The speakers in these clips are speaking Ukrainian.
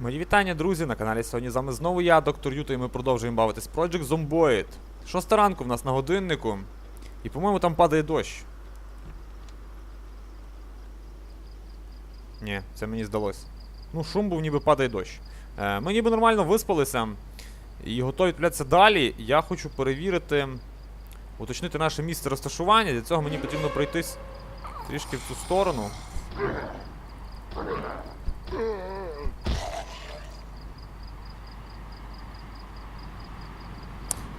Мої вітання, друзі, на каналі сьогодні з вами знову я, доктор Юто, і ми продовжуємо бавитись Project Zomboid. Шоста ранку в нас на годиннику. І, по-моєму, там падає дощ. Ні, це мені здалося. Ну, шум був, ніби падає дощ. Е, ми ніби нормально виспалися і готові відправлятися далі. Я хочу перевірити, уточнити наше місце розташування. Для цього мені потрібно пройтись трішки в цю сторону.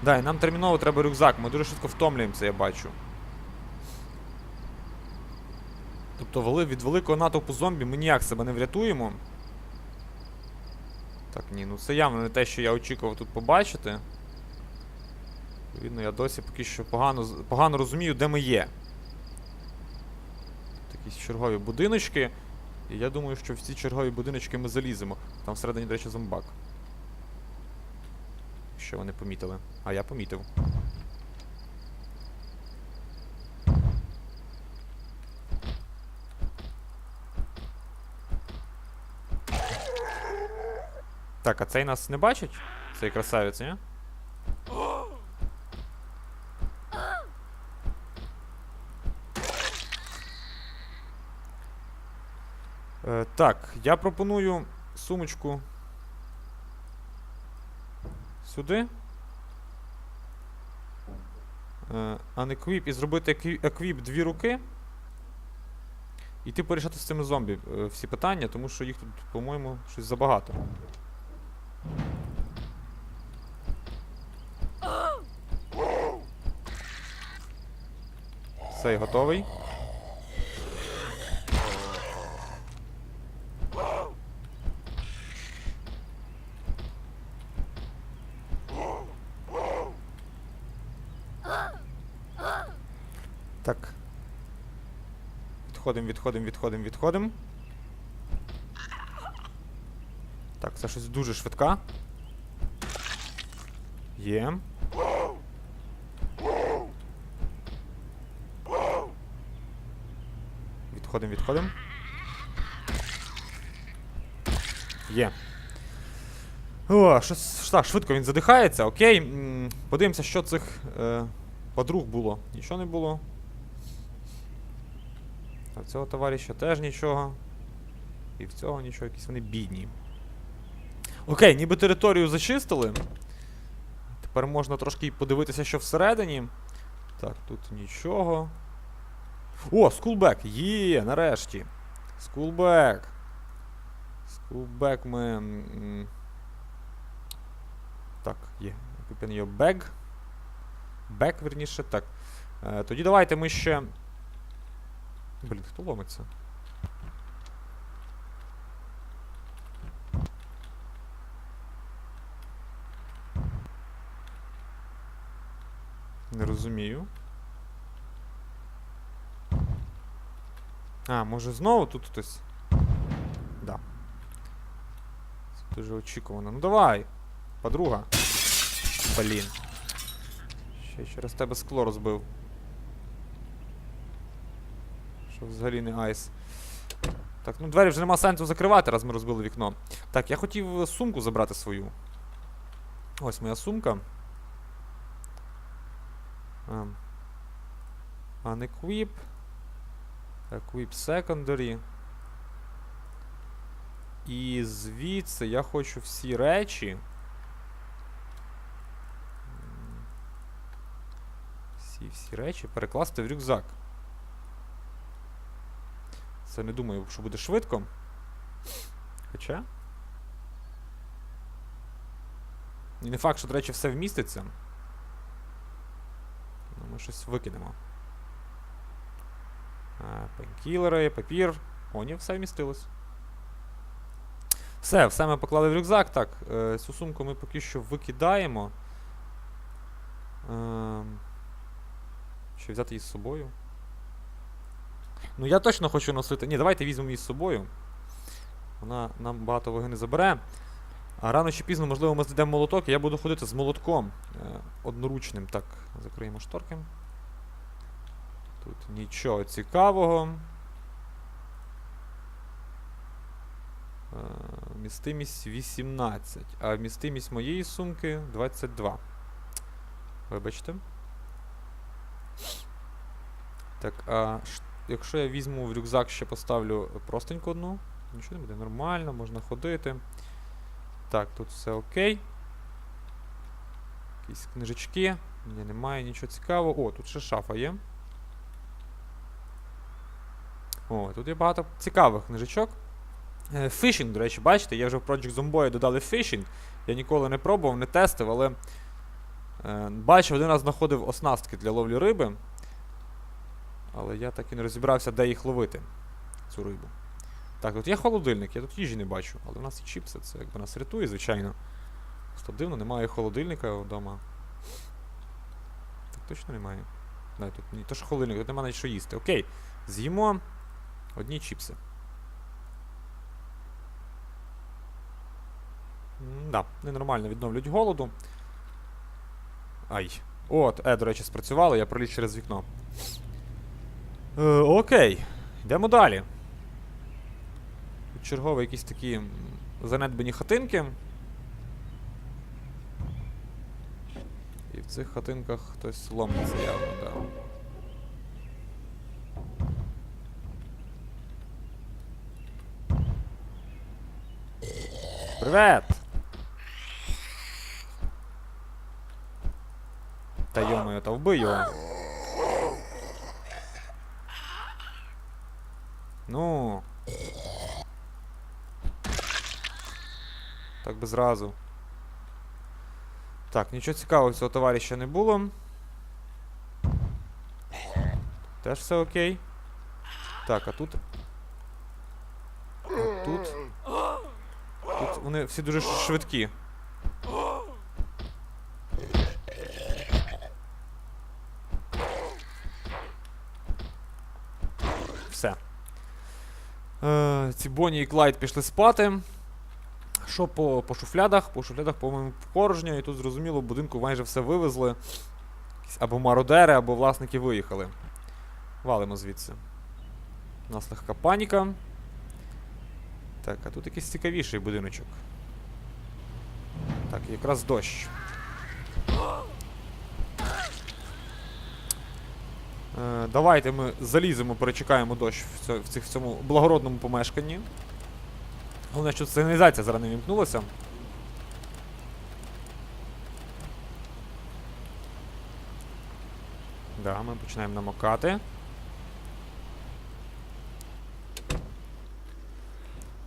Да, і нам терміново треба рюкзак, ми дуже швидко втомлюємося, я бачу. Тобто від великого натовпу зомбі ми ніяк себе не врятуємо. Так, ні, ну це явно не те, що я очікував тут побачити. Відповідно, я досі поки що погано, погано розумію, де ми є. Тут якісь чергові будиночки. І я думаю, що в ці чергові будиночки ми заліземо. Там всередині, до речі, зомбак. Що вони помітили? А я помітив. Так, а цей нас не бачить? Цей красавець, ні? Е, так, я пропоную сумочку сюди. Е, Unеquip і зробити екві- еквіп дві руки. І ти порішати з цими зомбі е, всі питання, тому що їх тут, по-моєму, щось забагато. Цей готовий. Так. Відходимо, відходимо, відходимо, відходимо. Так, це щось дуже швидка. Є. Відходимо, відходимо. Є. О, щось так, швидко він задихається, окей. Подивимося, що цих е, подруг було. Нічого не було. А в цього товариша теж нічого. І в цього нічого, якісь вони бідні. Окей, ніби територію зачистили. Тепер можна трошки подивитися, що всередині. Так, тут нічого. О, скулбек! Є, нарешті. Скулбек. Скулбек ми. Так, є. Купін його бек. Бек, верніше, так. Е, тоді давайте ми ще. Блін, хто ломиться? Не розумію. А, може знову тут хтось? Да. Це дуже очікувано. Ну давай, подруга. Блін. Ще через тебе скло розбив. Що взагалі не айс. Так, ну двері вже нема сенсу закривати, раз ми розбили вікно. Так, я хотів е, сумку забрати свою. Ось моя сумка. Unequip. Equip Secondary. І звідси я хочу всі речі. Всі всі речі перекласти в рюкзак. Це не думаю, що буде швидко. Хоча. І не факт, що, до речі, все вміститься. Ну, ми щось викинемо. А, Пейнкілери, папір. О, ні, все вмістилось. Все, все ми поклали в рюкзак. Так, е, цю сумку ми поки що викидаємо. Ем, чи взяти її з собою? Ну, я точно хочу носити. Ні, давайте візьмемо її з собою. Вона нам багато ваги не забере. А рано чи пізно, можливо, ми знайдемо молоток, і я буду ходити з молотком е, одноручним. Так, закриємо шторки. Тут нічого цікавого. Е, Вмістимість 18. А вмістимість моєї сумки 22. Вибачте. Так, а якщо я візьму в рюкзак ще поставлю простеньку одну, нічого не буде нормально, можна ходити. Так, тут все окей. Якісь книжечки. Ні, немає нічого цікавого. О, тут ще шафа є. О, тут є багато цікавих книжечок. Е, Фішинг, до речі, бачите, я вже в Project Zomboid додали фішинг. Я ніколи не пробував, не тестив, але е, бачив, один раз знаходив оснастки для ловлі риби. Але я так і не розібрався, де їх ловити, цю рибу. Так, тут є холодильник, я тут їжі не бачу, але в нас є чіпси, це якби нас рятує, звичайно. Просто дивно, немає холодильника вдома. Так точно немає. Не, тут не то що холодильник, тут немає навіть що їсти. Окей, з'їмо одні чіпси. Да, ненормально відновлюють голоду. Ай. От, е, до речі, спрацювало, я проліз через вікно. Е, окей, йдемо далі. Чергові якісь такі занедбані хатинки. І в цих хатинках хтось ломиться явно, так. Привет! Та йомою, та вбий його. Ну. Так би зразу. Так, нічого цікавого цього товариша не було. Теж все окей. Так, а тут. А тут. Тут вони всі дуже швидкі. Все. Е, ці Бонні і Клайд пішли спати. Що по, по шуфлядах? По шуфлядах, по-моєму, порожньо, і тут зрозуміло, будинку майже все вивезли. Або мародери, або власники виїхали. Валимо звідси. У нас легка паніка. Так, а тут якийсь цікавіший будиночок. Так, якраз дощ. Е, давайте ми заліземо, перечекаємо дощ в, цих, в цьому благородному помешканні. Головне, що сигналізація зараз не вімкнулася. Да, ми починаємо намокати.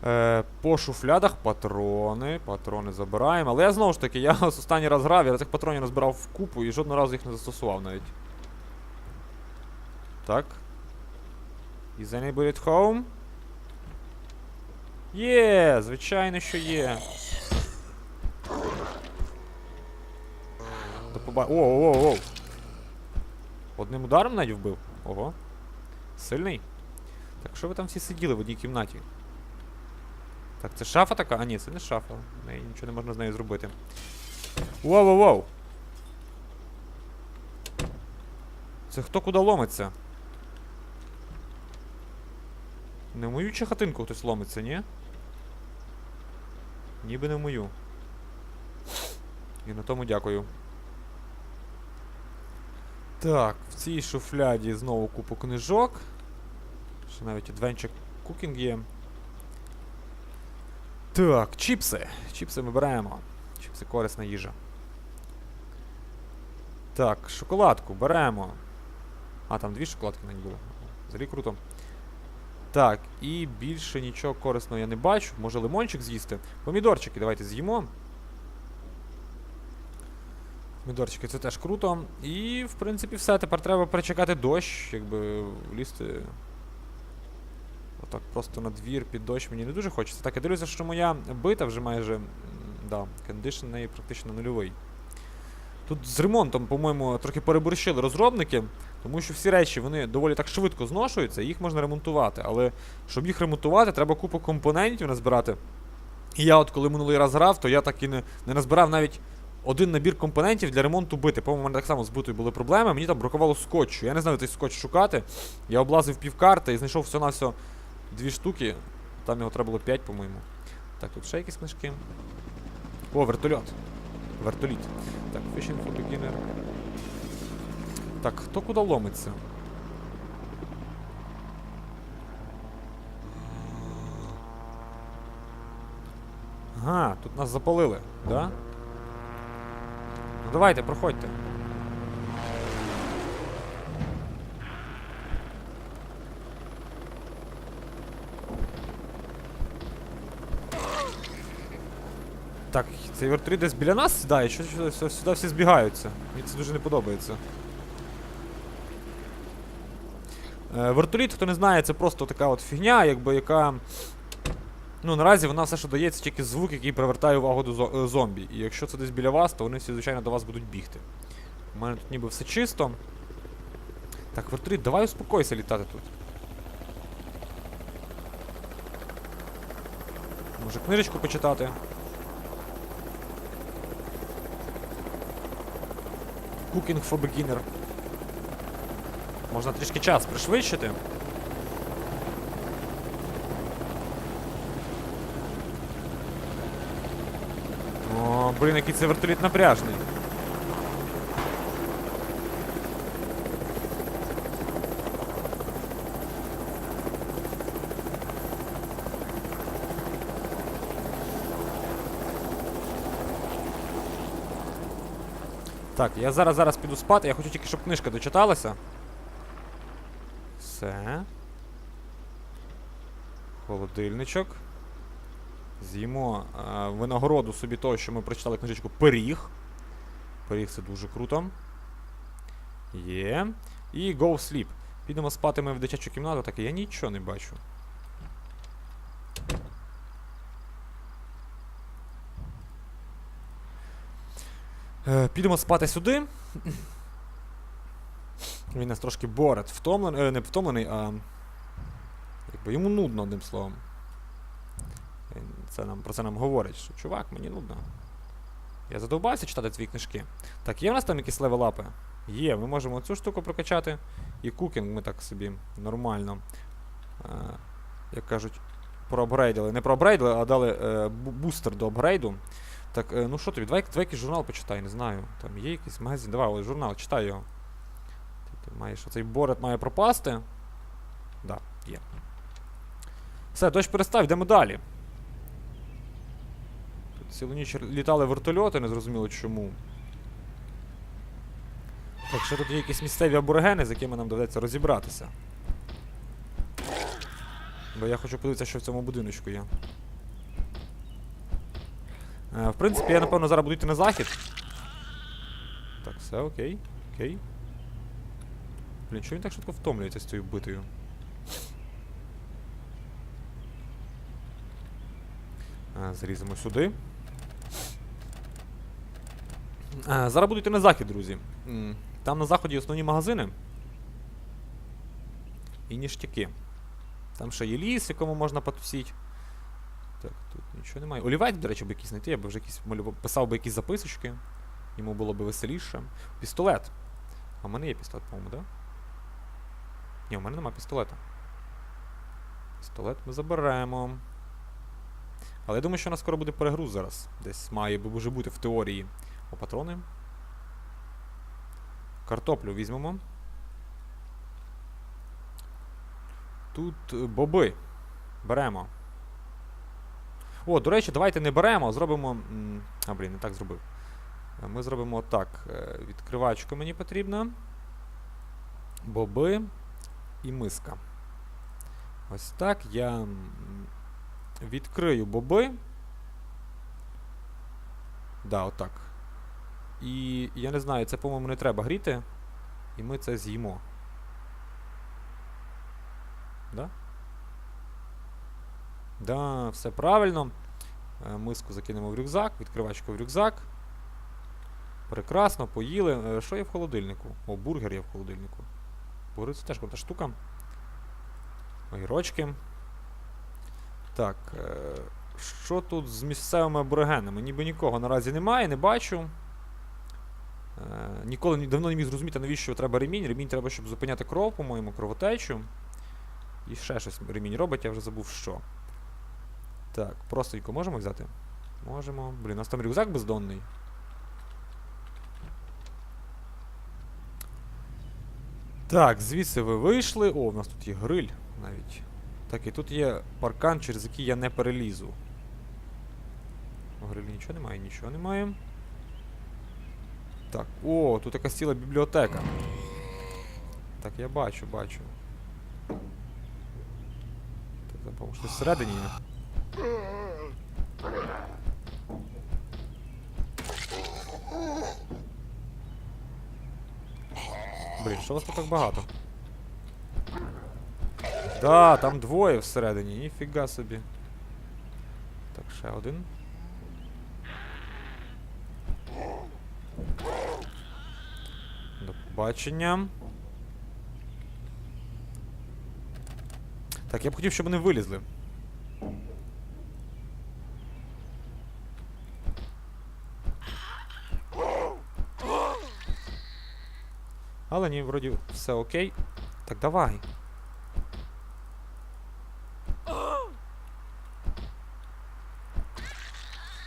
Е, по шуфлядах патрони. Патрони забираємо. Але я знову ж таки, я останній раз грав, я цих патронів назбирав в купу і жодного разу їх не застосував навіть. Так. Is anybody at home? Є, звичайно, що є. До поба... О, о, о, о. Одним ударом навіть вбив. Ого. Сильний. Так, що ви там всі сиділи в одній кімнаті? Так, це шафа така? А ні, це не шафа. Неї нічого не можна з нею зробити. Воу-воу-воу! Це хто куди ломиться? Не в мою чи хатинку хтось ломиться, ні? Ніби не в мою. І на тому дякую. Так, в цій шуфляді знову купу книжок. Ще навіть Adventure Cooking є. Так, чіпси. Чіпси ми беремо. Чіпси корисна їжа. Так, шоколадку беремо. А, там дві шоколадки навіть було. Взагалі круто. Так, і більше нічого корисного я не бачу. Може лимончик з'їсти. Помідорчики давайте з'їмо. Помідорчики це теж круто. І, в принципі, все. Тепер треба перечекати дощ, якби влізти. Отак просто на двір під дощ мені не дуже хочеться. Так, я дивлюся, що моя бита вже майже. Да, кондишн неї практично нульовий. Тут з ремонтом, по-моєму, трохи переборщили розробники, тому що всі речі вони доволі так швидко зношуються, їх можна ремонтувати. Але щоб їх ремонтувати, треба купу компонентів назбирати. І я, от коли минулий раз грав, то я так і не, не назбирав навіть один набір компонентів для ремонту бити. По-моєму, мене так само з битою були проблеми. Мені там бракувало скотчу. Я не знаю, той скотч шукати. Я облазив півкарти і знайшов все на все дві штуки. Там його треба було 5, по-моєму. Так, тут ще якісь книжки. О, вертольот. Вертоліт. Так, Fishing for Beginner. Так, хто куди ломиться? Ага, тут нас запалили, да? Ну давайте, проходьте. Так, цей вертоліт десь біля нас сідає, що сюди всі збігаються. Мені це дуже не подобається. Е, вертоліт, хто не знає, це просто така от фігня, якби яка. Ну, наразі вона все, що дає, це тільки звук, який привертає увагу до е, зомбі. І якщо це десь біля вас, то вони всі, звичайно, до вас будуть бігти. У мене тут ніби все чисто. Так, вертоліт, давай успокойся літати тут. Може книжечку почитати? Cooking for beginner. Можна трішки час пришвидшити. О, блін, який це вертоліт напряжний. Так, я зараз зараз піду спати, я хочу тільки, щоб книжка дочиталася. Все. Холодильничок. З'їмо е, винагороду собі того, що ми прочитали книжечку Пиріг. Пиріг це дуже круто. Є. І Go Sleep. Підемо спати ми в дитячу кімнату, так я нічого не бачу. Е, підемо спати сюди. Він нас трошки борет. Втомлений, е, не втомлений, а. Якби йому нудно, одним словом. Це нам, про це нам говорить, що чувак, мені нудно. Я задовбався читати твої книжки. Так, є в нас там якісь левелапи? Є, ми можемо цю штуку прокачати. І кукінг ми так собі нормально. Е, як кажуть, проапгрейдили. Не проапгрейдили, а дали е, бустер до апгрейду. Так, е, ну що тобі, давай, давай якийсь журнал почитай, не знаю. Там є якийсь магазин. Давай, журнал, читай його. Ти, маєш оцей борет має пропасти. Да, є. Все, дощ перестав, йдемо далі. Тут цілу ніч літали вертольоти, незрозуміло чому. Так, що тут є якісь місцеві аборигени, з якими нам доведеться розібратися. Бо я хочу подивитися, що в цьому будиночку є. Е, в принципі, я напевно зараз буду йти на захід. Так, все, окей. Окей. Блін, чого він так швидко втомлюється з цією битою? Е, Заліземо сюди. Е, Зараз буду йти на захід, друзі. Там на заході основні магазини. І ніштяки. Там ще є ліс, якому можна потусіть. Так, тут нічого немає. Олівець, до речі, би якийсь знайти, я би вже якісь писав би якісь записочки. Йому було б веселіше. Пістолет. А в мене є пістолет, по-моєму, да? Ні, у мене нема пістолета. Пістолет ми заберемо. Але я думаю, що у нас скоро буде перегруз зараз. Десь має би вже бути в теорії. О, патрони. Картоплю візьмемо. Тут е, боби. Беремо. О, до речі, давайте не беремо, зробимо. А, блін, не так зробив. Е, Ми зробимо так. е, Відкривачка мені потрібна. Боби і миска. Ось так я відкрию боби. Да, отак. І я не знаю, це, по-моєму, не треба гріти. І ми це з'їмо. Да? Да, все правильно. Е, Миску закинемо в рюкзак, відкривачку в рюкзак. Прекрасно, поїли. Е, Що є в холодильнику? О, бургер є в холодильнику. Це теж крута штука. Огірочки. Так. е, Що тут з місцевими аборигенами? Ніби нікого наразі немає, не бачу. Е, Ніколи давно не міг зрозуміти, навіщо треба ремінь. Ремінь треба, щоб зупиняти кров, по-моєму, кровотечу. І ще щось ремінь робить, я вже забув що. Так, простенько можемо взяти? Можемо. Блін, у нас там рюкзак бездонний. Так, звідси ви вийшли. О, у нас тут є гриль навіть. Так, і тут є паркан, через який я не перелізу. У грилі нічого немає, нічого немає. Так, о, тут якась ціла бібліотека. Так, я бачу, бачу. Так, по-моєму, щось всередині. Блін, що вас тут так багато? Да, там двоє всередині, ніфіга собі. Так, ще один. До побачення. Так, я б хотів, щоб вони вилізли. Але ні, вроді все окей. Так давай.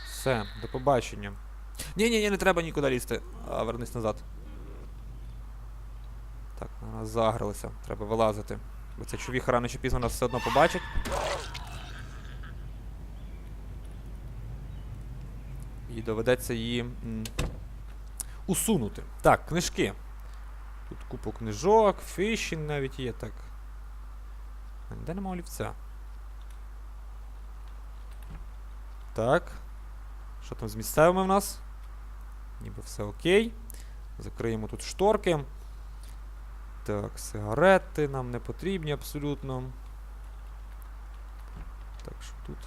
Все, до побачення. Ні, ні, ні, не треба нікуди лізти. А, вернись назад. Так, на нас загралися. Треба вилазити. Бо ця човіха рано чи пізно нас все одно побачить. І доведеться її м, усунути. Так, книжки. Тут купу книжок, фішінг навіть є, так. Де нема олівця? Так. Що там з місцевими в нас? Ніби все окей. Закриємо тут шторки. Так, сигарети нам не потрібні абсолютно. Так, що тут?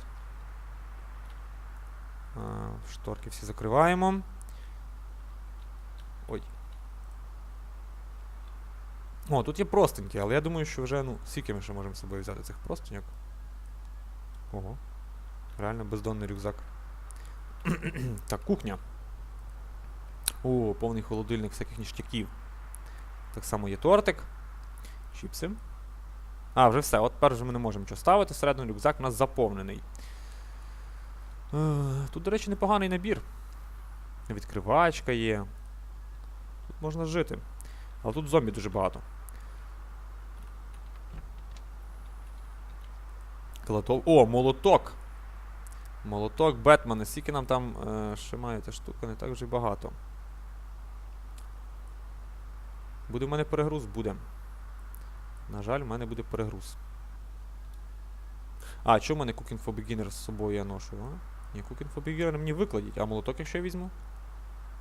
А, шторки всі закриваємо. О, тут є простенькі, але я думаю, що вже, ну, скільки ми ще можемо з собою взяти цих простеньок. Ого. Реально бездонний рюкзак. так, кухня. О, повний холодильник всяких ніштяків. Так само є тортик. Чіпси. А, вже все. От тепер ми не можемо нічого ставити. Середньо рюкзак у нас заповнений. Е, Тут, до речі, непоганий набір. Відкривачка є. Тут можна жити. Але тут зомбі дуже багато. Кладов... О, молоток! Молоток, Бетмен, скільки нам там е, ще має штука, не так вже багато. Буде в мене перегруз? Буде. На жаль, в мене буде перегруз. А, чому в мене Cooking for Beginners з собою я ношу, а? Ні, Cooking for Beginners мені викладіть, а молоток якщо я візьму?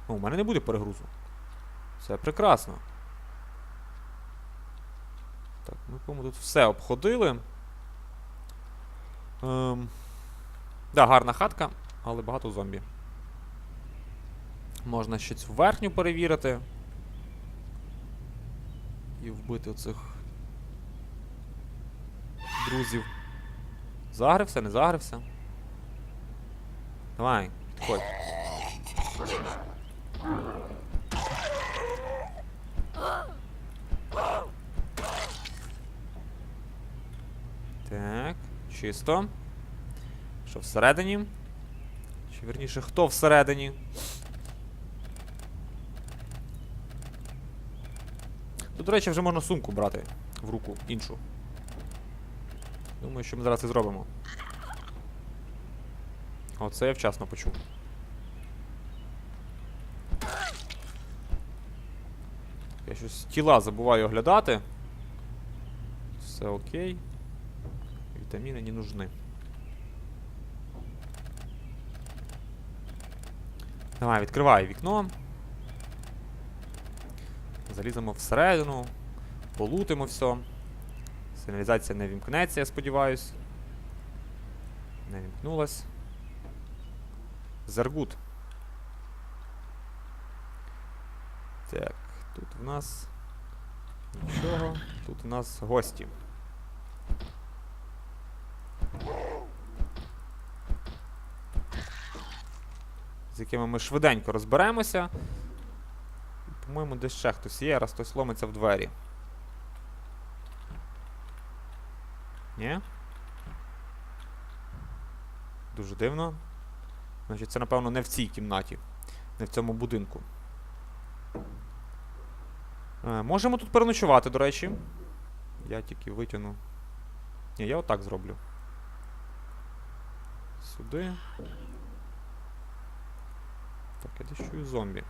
Ну, у мене не буде перегрузу. Це прекрасно. Так, ми, по-моєму, тут все обходили. Ем... Да, гарна хатка, але багато зомбі. Можна ще цю верхню перевірити. І вбити оцих друзів. Загрився, не загрився. Давай, підходь. Так, чисто. Що всередині? Чи верніше, хто всередині? Тут, до речі, вже можна сумку брати в руку іншу. Думаю, що ми зараз це зробимо. Оце я вчасно почув. Я щось тіла забуваю оглядати. Все окей. Вітаміни не нужны. Давай, відкривай вікно. Заліземо всередину, полутимо все. Сигналізація не вімкнеться, я сподіваюсь. Не вімкнулась. Зергут. Так, тут в нас нічого. Тут у нас гості. З якими ми швиденько розберемося. По-моєму, десь ще хтось є, раз хтось ломиться в двері. Ні? Дуже дивно. Значить, це, напевно, не в цій кімнаті, не в цьому будинку. Е, можемо тут переночувати, до речі. Я тільки витягну. Ні, я отак зроблю. Сюди. Так, я десь чую зомбі.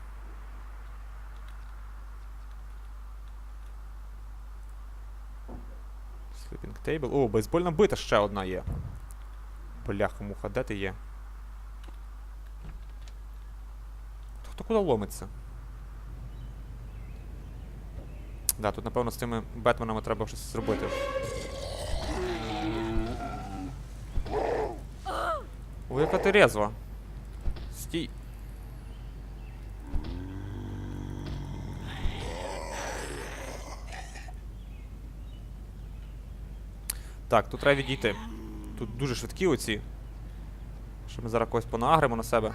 Sleeping table. О, бейсбольна бита ще одна є. Бляха муха, де ти є? Хто, куди ломиться? Да, тут, напевно, з цими Бетменами треба щось зробити. Ой, яка ти резва. Стій. Так, тут треба відійти. Тут дуже швидкі оці. Що ми зараз когось понагримо на себе.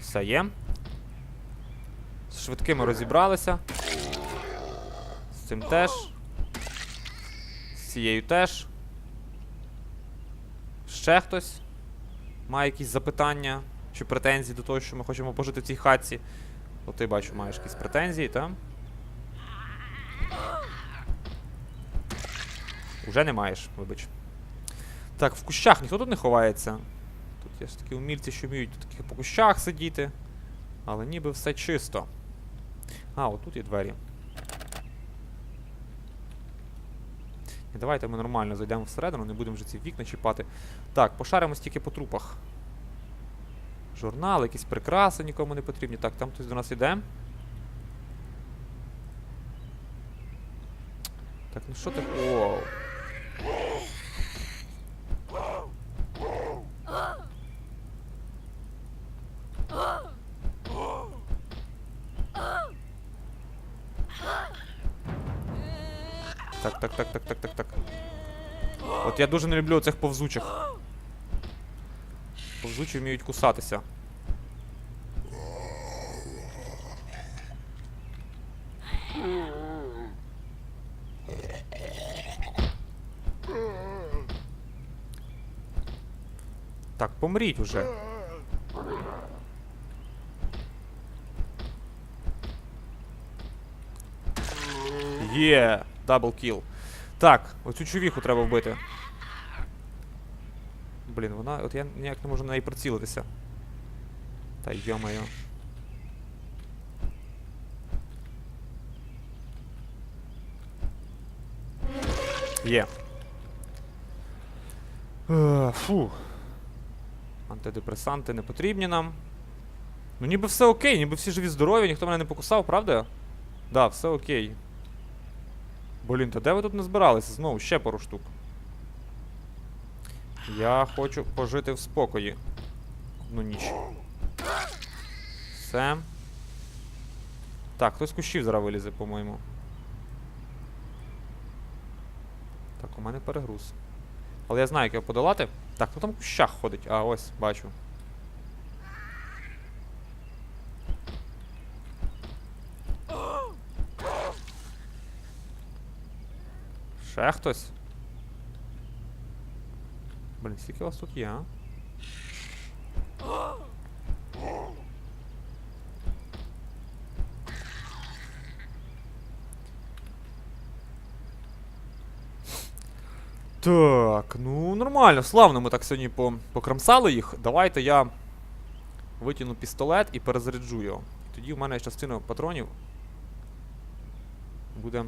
Все є. З швидкими розібралися. З цим теж. З цією теж. Ще хтось має якісь запитання чи претензії до того, що ми хочемо пожити в цій хатці. От ти бачу, маєш якісь претензії, так? Уже не маєш, вибач. Так, в кущах ніхто тут не ховається. Тут є ж такі умільці, що вміють тут таких по кущах сидіти. Але ніби все чисто. А, отут є двері. Давайте ми нормально зайдемо всередину, не будемо вже ці вікна чіпати. Так, пошаримось тільки по трупах. Журнал, якісь прикраси нікому не потрібні. Так, там хтось до нас іде. Так, ну що ти. Оу. Так, так, так, так, так, так, так. От я дуже не люблю цих повзучих. Повзучі вміють кусатися. Так, помріть уже. Є, дабл кіл. Так, оцю чувіху треба вбити. Блін, вона. От я ніяк не можу на неї прицілитися. Та йо-моє. Є. Е, Фу. Антидепресанти не потрібні нам. Ну ніби все окей, ніби всі живі здорові, ніхто мене не покусав, правда? Да, все окей. Блін, та де ви тут не збиралися? Знову ще пару штук. Я хочу пожити в спокої. Одну ніч. Все. Так, хтось кущів зараз вилізе, по-моєму. Так, у мене перегруз. Але я знаю, як його подолати. Так, хто там в кущах ходить? А, ось, бачу. Ще хтось? Блін, скільки вас тут є, а? Так, ну нормально, славно ми так сьогодні по покрамсали їх. Давайте я витягну пістолет і перезаряджу його. Тоді в мене частина патронів буде,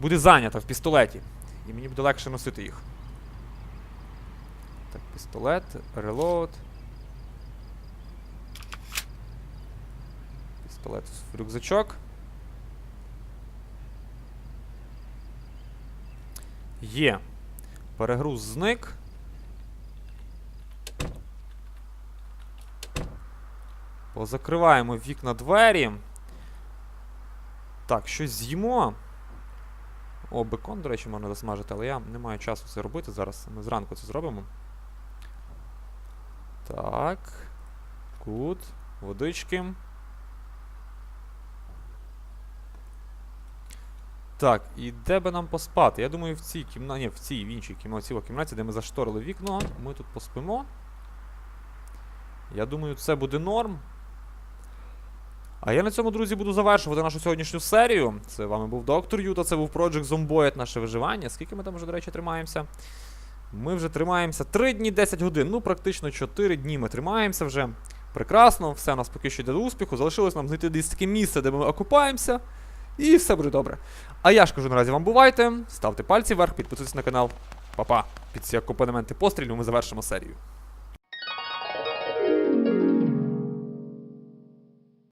буде зайнята в пістолеті. І мені буде легше носити їх. Пістолет, релоад. Пістолет в рюкзачок. Є. Перегруз зник. Позакриваємо вікна двері. Так, щось з'їмо. О, бекон, до речі, можна засмажити, але я не маю часу це робити зараз. Ми зранку це зробимо. Так. Кут. Водички. Так, і де би нам поспати? Я думаю, в цій кімнаті. Ні, в цій, в іншій кімнаті, в кімнаті, де ми зашторили вікно. Ми тут поспимо. Я думаю, це буде норм. А я на цьому, друзі, буду завершувати нашу сьогоднішню серію. Це вами був доктор Юта, це був Project Zomboid, наше виживання. Скільки ми там вже, до речі, тримаємося? Ми вже тримаємося 3 дні 10 годин. Ну, практично 4 дні ми тримаємося вже. Прекрасно, все у нас поки що йде до успіху. Залишилось нам знайти десь таке місце, де ми окупаємося. І все буде добре. А я ж кажу наразі вам бувайте. Ставте пальці вверх, підписуйтесь на канал. Па-па. Під ці акомпанементи пострілів ми завершимо серію.